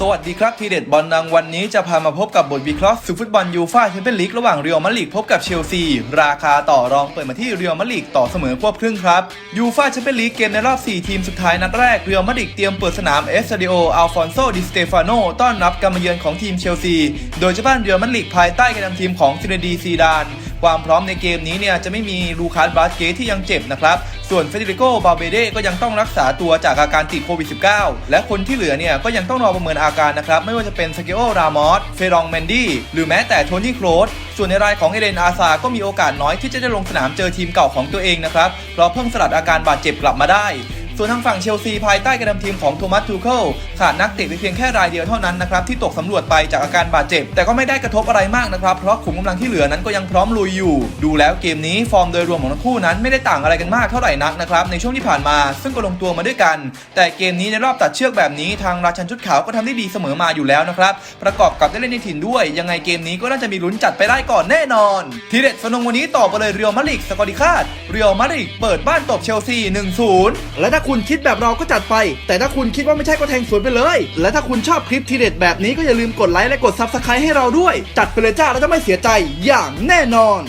สวัสดีครับทีเด็ดบอลดังวันนี้จะพามาพบกับบทวิเคราะห์สู่ฟุตบอลยูฟ่าแชมเปี้ยนลีกระหว่างเรอัลมาดริดพบกับเชลซี ราคาต่อรองเปิดมาที่เรอัลมาดริดต่อเสมอควบครึ่งครับยูฟ่าแชมเปี้ยนลีกเกมในรอบ 4 ทีมสุดท้ายนัดแรกเรอัลมาดริดเตรียมเปิดสนามเอสซาดิโออัลฟอนโซดิสเตฟานโนต้อนรับการมาเยือนของทีมเชลซี โดยเจ้าบ้านเรอัลมาดริดภายใต้การนำทีมของซินดีซีดาน ความพร้อมในเกมนี้เนี่ยจะไม่มีลูคัสบาสเกตที่ยังเจ็บนะครับ ส่วนเฟเดริโกบาเบเดก็ยังต้องรักษาตัวจากอาการติดโควิด -19 และคนที่เหลือเนี่ยก็ยังต้องรอประเมินอาการนะครับ ไม่ว่าจะเป็นสเกโอรามอสเฟรองแมนดี้หรือแม้แต่โทนี่โครสส่วนในรายของเอเดนอาซา ก็มีโอกาสน้อยที่จะได้ลงสนามเจอทีมเก่าของตัวเองนะครับเพราะเพิ่งสลัดอาการบาดเจ็บกลับมาได้ ส่วนทางฝั่งเชลซีภายใต้การนำทีมของโทมัสทูเคิลขาดนักเตะไปเพียงแค่รายเดียวเท่านั้นนะครับที่ตกสำรวจไปจากอาการบาดเจ็บ แต่ก็ไม่ได้กระทบอะไรมากนะครับเพราะขุมกำลังที่เหลือนั้นก็ยังพร้อมลุยอยู่ ดูแล้วเกมนี้ฟอร์มโดยรวมของทั้งคู่นั้นไม่ได้ต่างอะไรกันมากเท่าไหร่นักนะครับในช่วงที่ผ่านมาซึ่งก็ลงตัวมาด้วยกัน แต่เกมนี้ในรอบตัดเชือกแบบนี้ทางราชันชุดขาวก็ทำได้ดีเสมอมาอยู่แล้วนะครับประกอบกับได้เล่นในถิ่นด้วย ยังไงเกมนี้ก็น่าจะมีลุ้นจัดไปได้ก่อนแน่นอนทีเด็ดสนงวันนี้ต่อไปเลยเรียลมาริดสกอริคาดเรียลมาริดเปิดบ้านตบเชลซี1-0และถ้าคุณคิดแบบเราก็จัดไป แต่ถ้าคุณคิดว่าไม่ใช่ก็แทงสวนไปเลย และถ้าคุณชอบคลิปทีเด็ดแบบนี้ก็อย่าลืมกดไลค์และกดซับสไครต์ให้เราด้วย จัดไปเลยจ้าแล้วจะไม่เสียใจอย่างแน่นอน